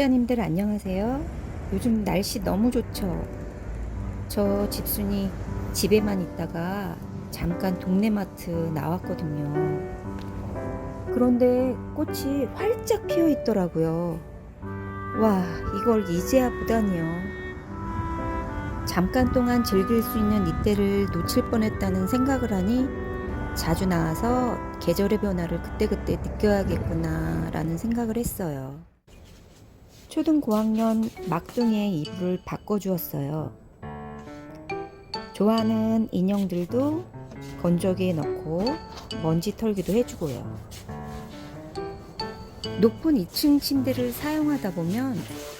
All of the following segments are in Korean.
구독자님들 안녕하세요. 요즘 날씨 너무 좋죠. 저 집순이 집에만 있다가 잠깐 동네 마트 나왔거든요. 그런데 꽃이 활짝 피어 있더라고요. 와, 이걸 이제야 보다니요. 잠깐 동안 즐길 수 있는 이때를 놓칠 뻔했다는 생각을 하니 자주 나와서 계절의 변화를 그때그때 느껴야겠구나라는 생각을 했어요. 초등 고학년 막둥이의 이불을 바꿔주었어요. 좋아하는 인형들도 건조기에 넣고 먼지 털기도 해주고요. 높은 2층 침대를 사용하다 보면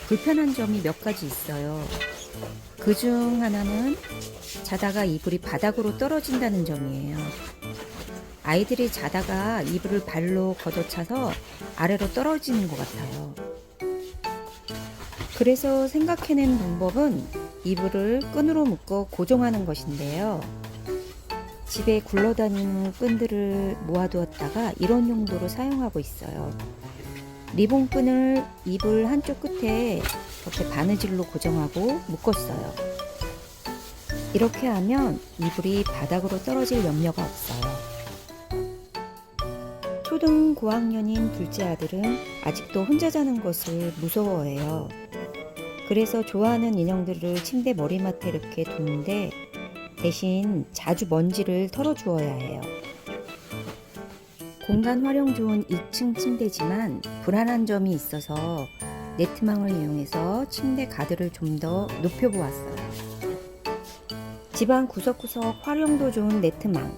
불편한 점이 몇 가지 있어요. 그 중 하나는 자다가 이불이 바닥으로 떨어진다는 점이에요. 아이들이 자다가 이불을 발로 걷어차서 아래로 떨어지는 것 같아요. 그래서 생각해낸 방법은 이불을 끈으로 묶어 고정하는 것인데요. 집에 굴러다니는 끈들을 모아두었다가 이런 용도로 사용하고 있어요. 리본 끈을 이불 한쪽 끝에 이렇게 바느질로 고정하고 묶었어요. 이렇게 하면 이불이 바닥으로 떨어질 염려가 없어요. 초등 고학년인 둘째 아들은 아직도 혼자 자는 것을 무서워해요. 그래서 좋아하는 인형들을 침대 머리맡에 이렇게 두는데 대신 자주 먼지를 털어주어야 해요. 공간 활용 좋은 2층 침대지만 불안한 점이 있어서 네트망을 이용해서 침대 가드를 좀 더 높여보았어요. 집안 구석구석 활용도 좋은 네트망.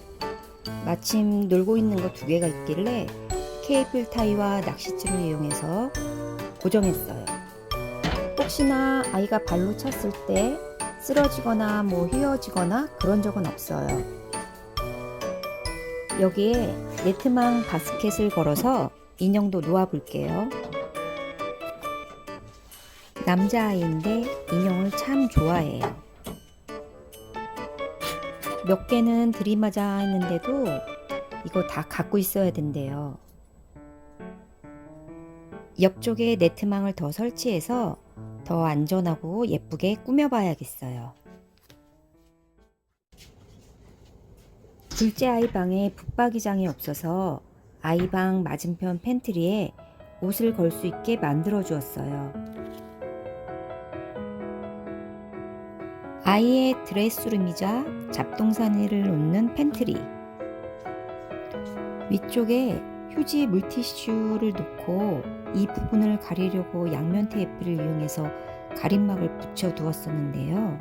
마침 놀고 있는 거 두 개가 있길래 케이블 타이와 낚싯줄을 이용해서 고정했어요. 혹시나 아이가 발로 찼을 때 쓰러지거나 뭐 휘어지거나 그런 적은 없어요. 여기에 네트망 바스켓을 걸어서 인형도 놓아 볼게요. 남자아이인데 인형을 참 좋아해요. 몇 개는 들이맞아 했는데도 이거 다 갖고 있어야 된대요. 옆쪽에 네트망을 더 설치해서 더 안전하고 예쁘게 꾸며봐야겠어요. 둘째 아이 방에 붙박이장이 없어서 아이 방 맞은편 팬트리에 옷을 걸 수 있게 만들어 주었어요. 아이의 드레스룸이자 잡동사니를 놓는 팬트리. 위쪽에 휴지 물티슈를 놓고 이 부분을 가리려고 양면 테이프를 이용해서 가림막을 붙여 두었었는데요.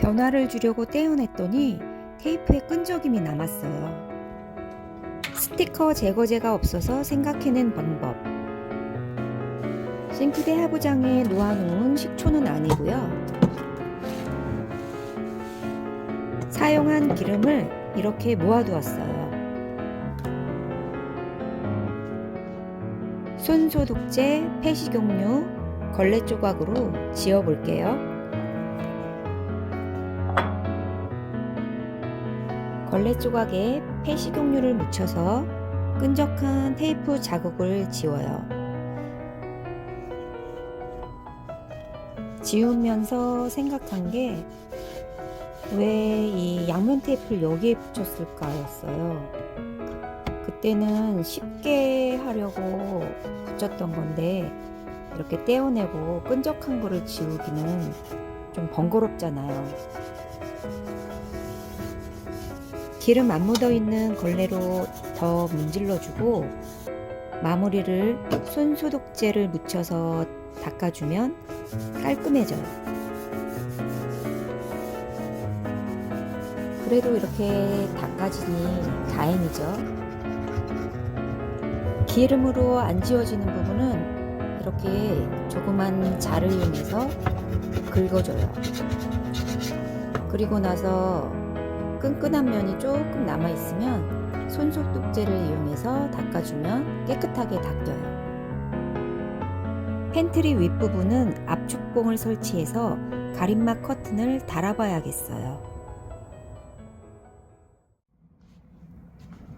변화를 주려고 떼어냈더니 테이프에 끈적임이 남았어요. 스티커 제거제가 없어서 생각해낸 방법. 싱크대 하부장에 놓아놓은 식초는 아니고요. 사용한 기름을 이렇게 모아두었어요. 손소독제, 폐식용유, 걸레 조각으로 지어 볼게요. 걸레 조각에 폐식용유를 묻혀서 끈적한 테이프 자국을 지워요. 지우면서 생각한 게 왜 이 양면 테이프를 여기에 붙였을까였어요. 그때는 쉽 게 하려고 붙였던 건데 이렇게 떼어내고 끈적한 거를 지우기는 좀 번거롭잖아요. 기름 안 묻어 있는 걸레로 더 문질러주고 마무리를 손소독제를 묻혀서 닦아주면 깔끔해져요. 그래도 이렇게 닦아지니 다행이죠. 기름으로 안 지워지는 부분은 이렇게 조그만 자를 이용해서 긁어줘요. 그리고 나서 끈끈한 면이 조금 남아 있으면 손소독제를 이용해서 닦아주면 깨끗하게 닦여요. 팬트리 윗부분은 압축봉을 설치해서 가림막 커튼을 달아봐야겠어요.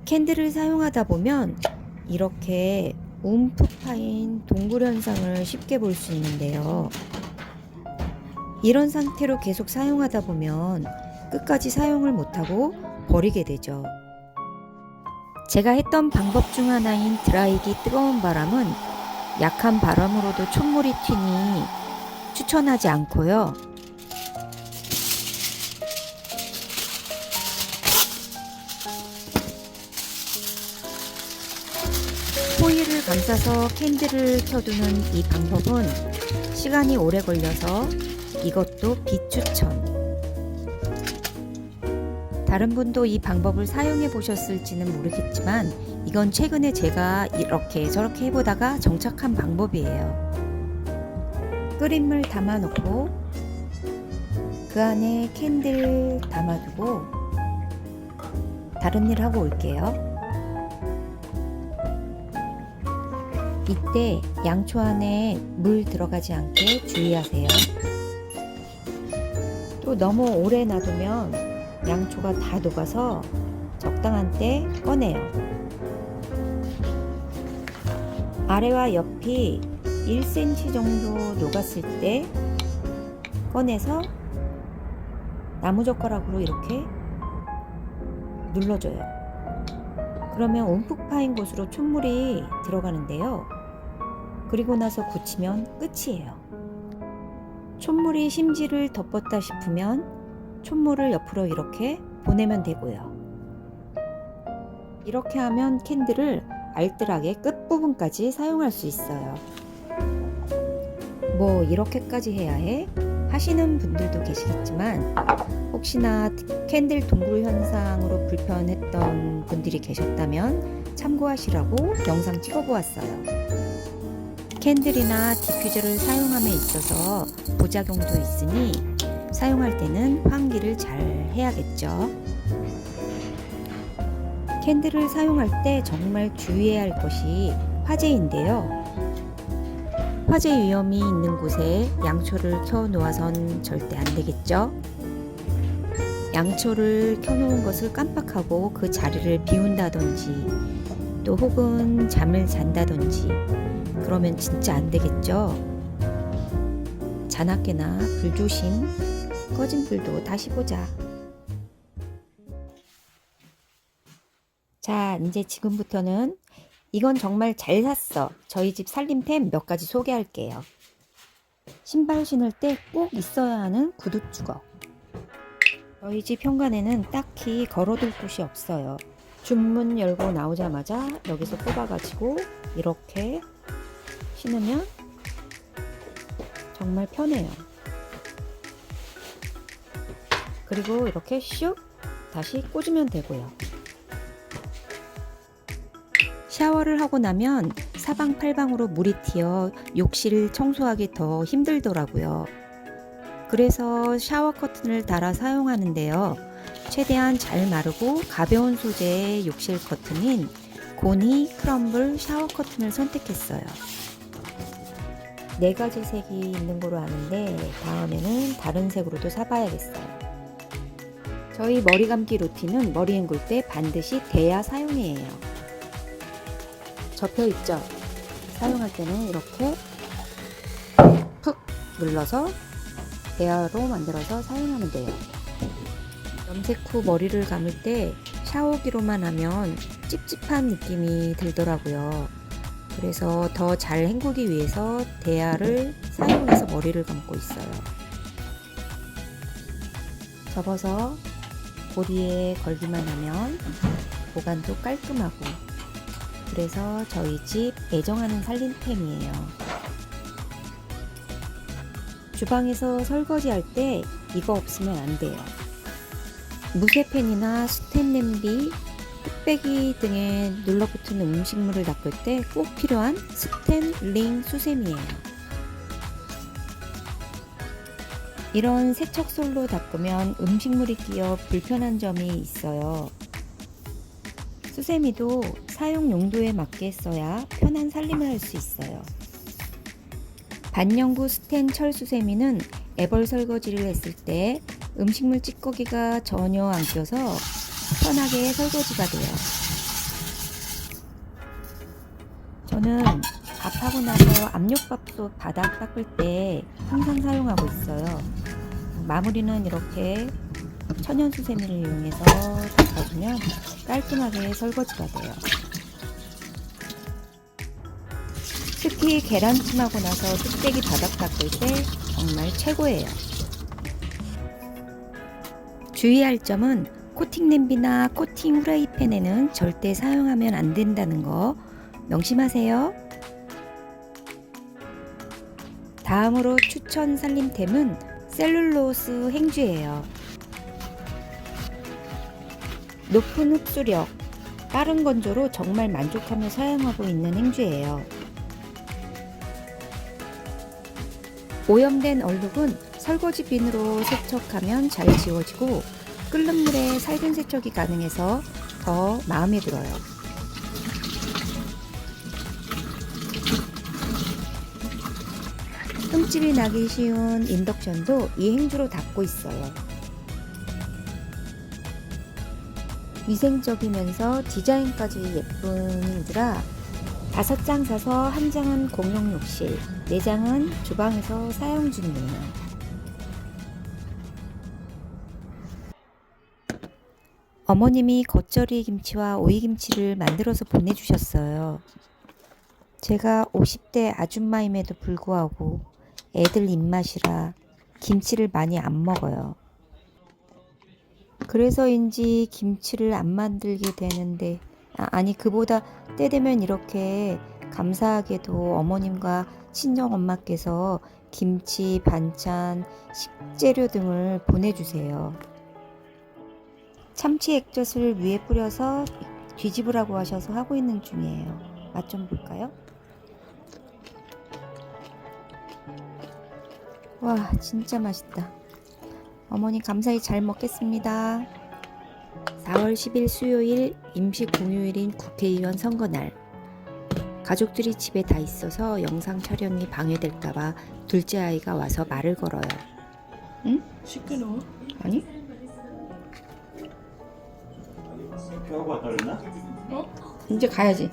캔들을 사용하다 보면 이렇게 움푹 파인 동굴 현상을 쉽게 볼 수 있는데요. 이런 상태로 계속 사용하다 보면 끝까지 사용을 못하고 버리게 되죠. 제가 했던 방법 중 하나인 드라이기 뜨거운 바람은 약한 바람으로도 촛물이 튀니 추천하지 않고요. 감싸서 캔들을 켜두는 이 방법은 시간이 오래 걸려서 이것도 비추천. 다른 분도 이 방법을 사용해 보셨을지는 모르겠지만 이건 최근에 제가 이렇게 저렇게 해보다가 정착한 방법이에요. 끓인 물 담아 놓고 그 안에 캔들 담아두고 다른 일 하고 올게요. 이때 양초 안에 물 들어가지 않게 주의하세요. 또 너무 오래 놔두면 양초가 다 녹아서 적당한 때 꺼내요. 아래와 옆이 1cm 정도 녹았을 때 꺼내서 나무젓가락으로 이렇게 눌러줘요. 그러면 움푹 파인 곳으로 촛물이 들어가는데요. 그리고 나서 굳히면 끝이에요. 촛물이 심지를 덮었다 싶으면 촛물을 옆으로 이렇게 보내면 되고요. 이렇게 하면 캔들을 알뜰하게 끝부분까지 사용할 수 있어요. 뭐 이렇게까지 해야 해? 하시는 분들도 계시겠지만 혹시나 캔들 동굴 현상으로 불편했던 분들이 계셨다면 참고하시라고 영상 찍어보았어요. 캔들이나 디퓨저를 사용함에 있어서 부작용도 있으니 사용할 때는 환기를 잘 해야겠죠. 캔들을 사용할 때 정말 주의해야 할 것이 화재인데요. 화재 위험이 있는 곳에 양초를 켜 놓아선 절대 안 되겠죠. 양초를 켜놓은 것을 깜빡하고 그 자리를 비운다든지 또 혹은 잠을 잔다든지 그러면 진짜 안 되겠죠. 자나깨나 불조심 꺼진 불도 다시 보자. 자, 이제 지금부터는 이건 정말 잘 샀어. 저희 집 살림템 몇 가지 소개할게요. 신발 신을 때 꼭 있어야 하는 구두 주걱. 저희 집 현관에는 딱히 걸어둘 곳이 없어요. 중문 열고 나오자마자 여기서 뽑아가지고 이렇게 신으면 정말 편해요. 그리고 이렇게 슉 다시 꽂으면 되고요. 샤워를 하고 나면 사방팔방으로 물이 튀어 욕실 청소하기 더 힘들더라고요. 그래서 샤워 커튼을 달아 사용하는데요. 최대한 잘 마르고 가벼운 소재의 욕실 커튼인 고니 크럼블 샤워 커튼을 선택했어요. 네 가지 색이 있는 거로 아는데 다음에는 다른 색으로도 사봐야겠어요. 저희 머리 감기 루틴은 머리 헹굴 때 반드시 대야 사용해야 해요. 접혀 있죠? 사용할 때는 이렇게 푹 눌러서 대야로 만들어서 사용하면 돼요. 염색 후 머리를 감을 때 샤워기로만 하면 찝찝한 느낌이 들더라고요. 그래서 더 잘 헹구기 위해서 대야를 사용해서 머리를 감고 있어요. 접어서 고리에 걸기만 하면 보관도 깔끔하고 그래서 저희 집 애정하는 살림템이에요. 주방에서 설거지 할 때 이거 없으면 안 돼요. 무쇠팬이나 스텐 냄비, 뚝배기 등에 눌러붙은 음식물을 닦을 때 꼭 필요한 스텐 링 수세미예요. 이런 세척솔로 닦으면 음식물이 끼어 불편한 점이 있어요. 수세미도 사용 용도에 맞게 써야 편한 살림을 할 수 있어요. 반영구 스텐 철 수세미는 애벌 설거지를 했을 때 음식물 찌꺼기가 전혀 안 껴서 편하게 설거지가 돼요. 저는 밥하고 나서 압력밥솥 바닥 닦을 때 항상 사용하고 있어요. 마무리는 이렇게 천연수세미를 이용해서 닦아주면 깔끔하게 설거지가 돼요. 특히 계란찜하고 나서 뚝배기 바닥 닦을 때 정말 최고예요. 주의할 점은 코팅 냄비나 코팅 후라이팬에는 절대 사용하면 안 된다는 거 명심하세요. 다음으로 추천 살림템은 셀룰로스 행주예요. 높은 흡수력, 빠른 건조로 정말 만족하며 사용하고 있는 행주예요. 오염된 얼룩은 설거지 빈으로 세척하면 잘 지워지고 끓는 물에 살균 세척이 가능해서 더 마음에 들어요. 흠집이 나기 쉬운 인덕션도 이 행주로 닦고 있어요. 위생적이면서 디자인까지 예쁜 행주라 다섯 장 사서 한 장은 공용 욕실, 네 장은 주방에서 사용 중이에요. 어머님이 겉절이 김치와 오이 김치를 만들어서 보내주셨어요. 제가 50대 아줌마임에도 불구하고 애들 입맛이라 김치를 많이 안 먹어요. 그래서인지 김치를 안 만들게 되는데 아, 아니 그보다 때 되면 이렇게 감사하게도 어머님과 친정 엄마께서 김치, 반찬, 식재료 등을 보내주세요. 참치 액젓을 위에 뿌려서 뒤집으라고 하셔서 하고 있는 중이에요. 맛 좀 볼까요? 와, 진짜 맛있다. 어머니 감사히 잘 먹겠습니다. 4월 10일 수요일 임시 공휴일인 국회의원 선거날. 가족들이 집에 다 있어서 영상 촬영이 방해될까봐 둘째 아이가 와서 말을 걸어요. 시끄러워? 아니? 뼈가 왔다 그랬나? 이제 가야지.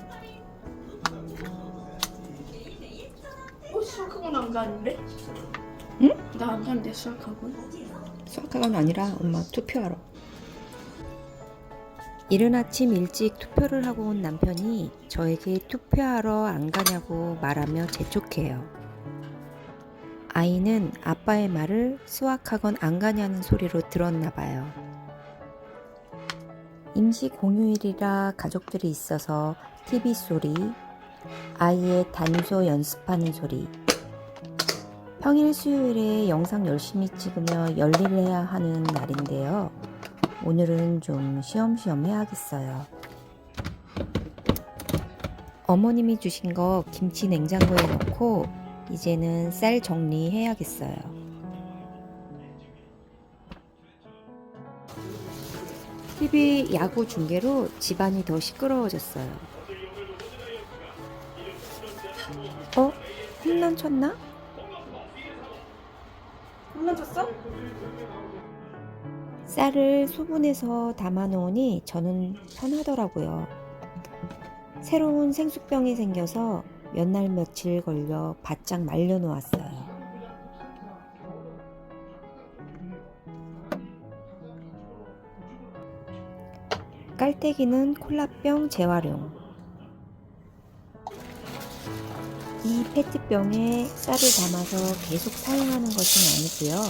어? 수학학원 안 가는데? 응? 나안 가는데 수학학원? 수학학원 아니라 엄마 투표하러. 이른 아침 일찍 투표를 하고 온 남편이 저에게 투표하러 안 가냐고 말하며 재촉해요. 아이는 아빠의 말을 수학학원 안 가냐는 소리로 들었나 봐요. 임시 공휴일이라 가족들이 있어서 TV 소리, 아이의 단소 연습하는 소리, 평일 수요일에 영상 열심히 찍으며 열일을 해야 하는 날인데요. 오늘은 좀 쉬엄쉬엄 해야겠어요. 어머님이 주신 거 김치 냉장고에 넣고 이제는 쌀 정리해야겠어요. TV 야구 중계로 집안이 더 시끄러워졌어요. 어? 홈런 쳤나? 홈런 쳤어? 쌀을 소분해서 담아 놓으니 저는 편하더라고요. 새로운 생수병이 생겨서 몇 날 며칠 걸려 바짝 말려 놓았어요. 깔때기는 콜라병 재활용. 이 페트병에 쌀을 담아서 계속 사용하는 것은 아니고요.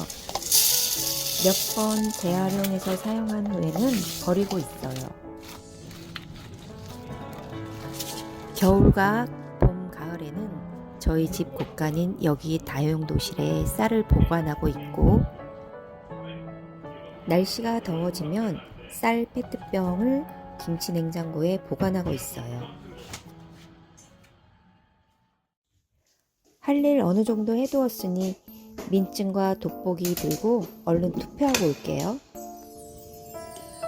몇 번 재활용해서 사용한 후에는 버리고 있어요. 겨울과 봄, 가을에는 저희 집 곳간인 여기 다용도실에 쌀을 보관하고 있고 날씨가 더워지면 쌀 페트병을 김치 냉장고에 보관하고 있어요. 할 일 어느 정도 해두었으니 민증과 돋보기 들고 얼른 투표하고 올게요.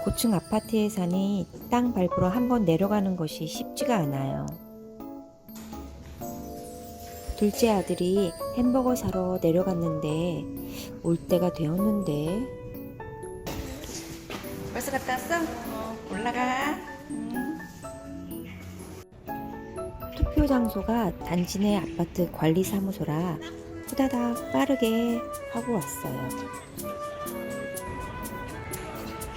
고층 아파트에 사니 땅 밟으러 한번 내려가는 것이 쉽지가 않아요. 둘째 아들이 햄버거 사러 내려갔는데 올 때가 되었는데 벌써 갔다 왔어? 어, 올라가. 음. 투표 장소가 단지 내 아파트 관리사무소라 후다닥 빠르게 하고 왔어요.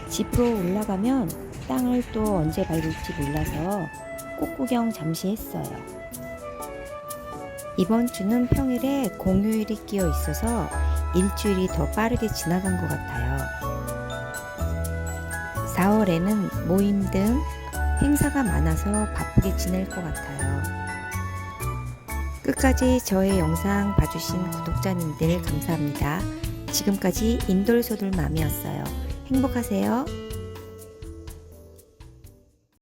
집으로 올라가면 땅을 또 언제 밟을지 몰라서 꽃 구경 잠시 했어요. 이번 주는 평일에 공휴일이 끼어 있어서 일주일이 더 빠르게 지나간 것 같아요. 4월에는 모임 등 행사가 많아서 바쁘게 지낼 것 같아요. 끝까지 저의 영상 봐주신 구독자님들 감사합니다. 지금까지 인돌소들맘이었어요. 행복하세요.